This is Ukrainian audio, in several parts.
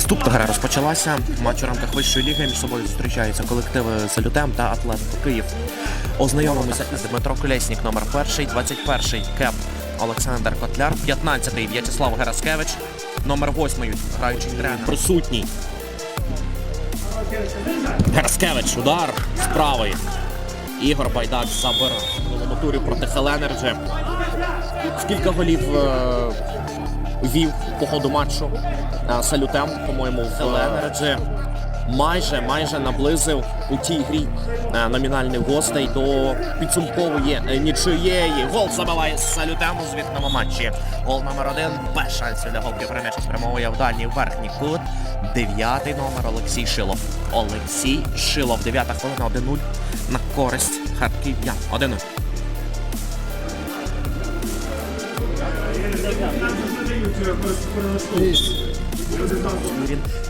Наступна гра розпочалася. Матч у рамках вищої ліги між собою зустрічаються колективи Салютем та Атлетико Київ. Ознайомимося із Дмитро Колєснік, номер перший, 21-й Кеп Олександр Котляр, 15-й В'ячеслав Гераскевич, номер 8 граючий тренер. Присутній. Гераскевич, удар з правої. Ігор Байдак забирав в проти Хеленерджі. Скільки голів е, вів по ходу матчу е, Салютем, по-моєму, в Хеленерджі. Майже майже наблизив у тій грі е, номінальних гостей до підсумкової е, нічиєї. Гол забиває Салютем у звітному матчі. Гол номер один без шансів для голкіпера м'яча спрямовує в дальній верхній кут. Дев'ятий номер Олексій Шилов. Олексій Шилов. Дев'ята хвилина 1-0 на користь харків'ян. 1-0.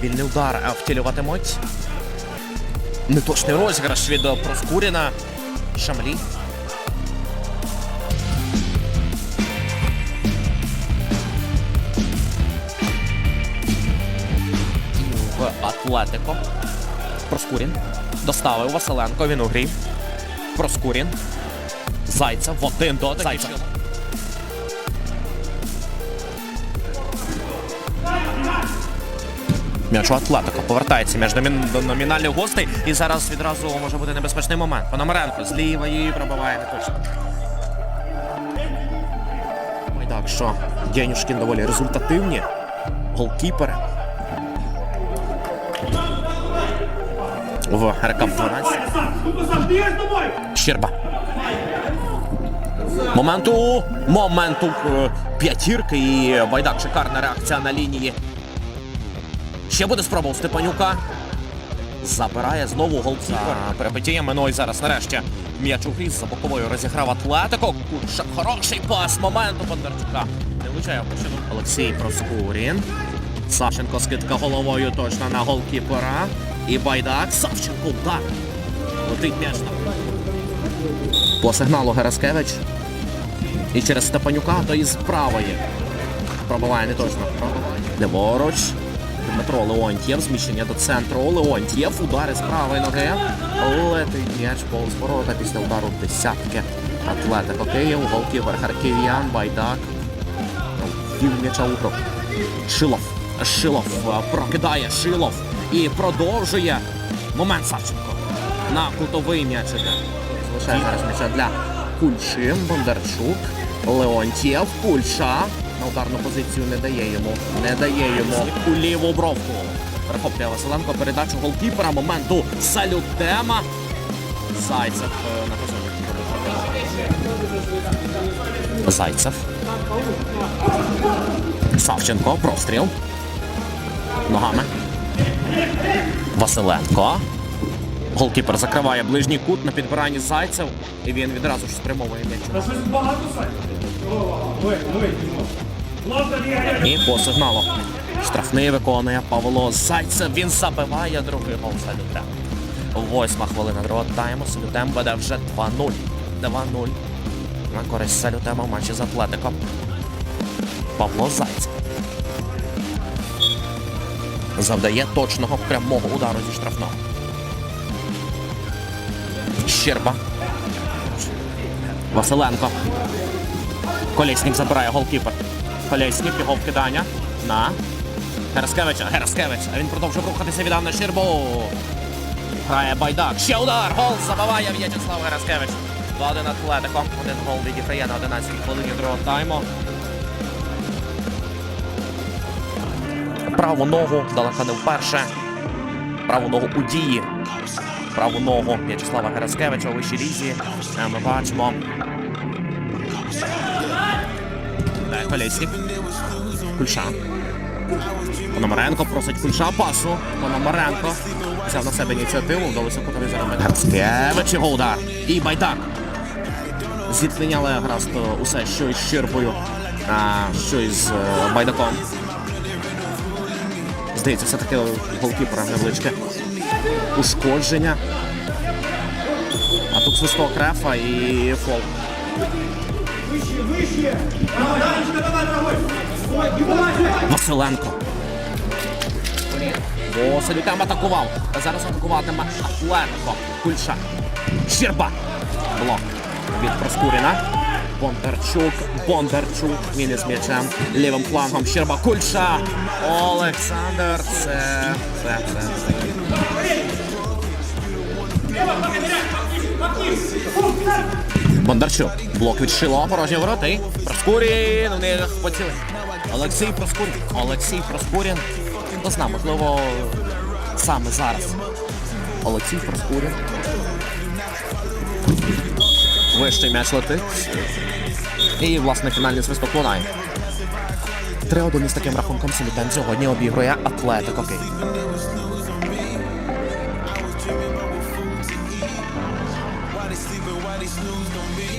Вільний удар втілюватимуть. Неточний розіграш від е, Проскуріна. Шамлі. В Атлетико. Проскурін. Доставив Василенко. Він у грі. Проскурін. Зайцев в один дотик. Зайцев. М'яч у Атлетико повертається між номінальних гостей. І зараз відразу може бути небезпечний момент. Пономаренко з лівої пробиває не точно. Ой, так, що Дєнюшкін доволі результативні. Голкіпери. В РК 12. Щерба. Моменту. Моменту е, п'ятірки і Байдак. Шикарна реакція на лінії. Ще буде спроба у Степанюка. Забирає знову голкіпер. Перепитіє Ну зараз нарешті м'яч у грі за боковою розіграв Атлетико. Курша, хороший пас моменту Бондарчука. Не влучає в. Олексій Проскурін. Савченко скидка головою точно на голкіпера. І Байдак. Савченко удар. Летить м'яч на. По сигналу Гераскевич. І через Степанюка, то із правої. Пробиває не точно. Ліворуч. Дмитро Леонтьєв, зміщення до центру. Леонтьєв, удари з правої ноги. Летить м'яч повз ворота після удару десятки. Атлетико Київ, голкіпер Харків'ян, Байдак. Вів м'яча у гру. Шилов. Шилов е, прокидає Шилов і продовжує. Момент Савченко. На кутовий м'яч іде. Залишає зараз м'яча для Кульшин, Бондарчук, Леонтьєв, Кульша. На ударну позицію не дає йому. Не дає йому у ліву бровку. Перехоплює Василенко передачу голкіпера. Моменту салютема. Зайцев е, на позиції. Зайцев. Савченко. Простріл. Ногами. Василенко. Голкіпер закриває ближній кут на підбиранні зайцев. І він відразу ж спрямовує м'яч. Щось багато сайт. Ой, ой, І по сигналу. Штрафний виконує Павло Зайцев. Він забиває другий гол Салютем. Восьма хвилина другого тайму. Салютем веде вже 2-0. 2-0. На користь Салютема в матчі з Атлетиком. Павло Зайцев. Завдає точного прямого удару зі штрафного. Щерба. Василенко. Колєснік забирає голкіпер. Колєснік, його вкидання на Гераскевича. Гераскевич. А він продовжує рухатися віддав на Щербу. Грає Байдак. Ще удар. Гол забиває В'ячеслав Гераскевич. 2-1 Атлетико. Один гол відіграє на 11 хвилині другого тайму. Праву ногу далеко не вперше. Праву ногу у дії. Праву ногу В'ячеслава Гераскевича у вищій лізі. Е, Ми бачимо. Е, Колєснік. Кульша. Пономаренко просить Кульша пасу. Пономаренко взяв на себе ініціативу, вдалося кутовий заробити. Його удар. І Байдак. Зіткнення, але е, усе, що із Щирбою, а що із е, Байдаком. Здається, все-таки голкіпера невеличке ушкодження. А тут свисток рефа і фол. Василенко. Василю там атакував. Зараз атакуватиме Атлетико. Кульша. Щерба. Блок від Проскуріна. Бондарчук, Бондарчук, він із м'ячем, лівим флангом, Щерба, Кульша, Олександр, це, це, це, Бондарчук, блок від Шило, порожні вороти, Проскурін, в них поціли. Олексій Проскурін, Олексій Проскурін, хто знає, можливо, саме зараз. Олексій Проскурін. Вищий м'яч летить. І, власне, фінальний свисток лунає. 3-1 із таким рахунком Солітен сьогодні обігрує Атлетико Київ. Sleeping, while they snooze, don't be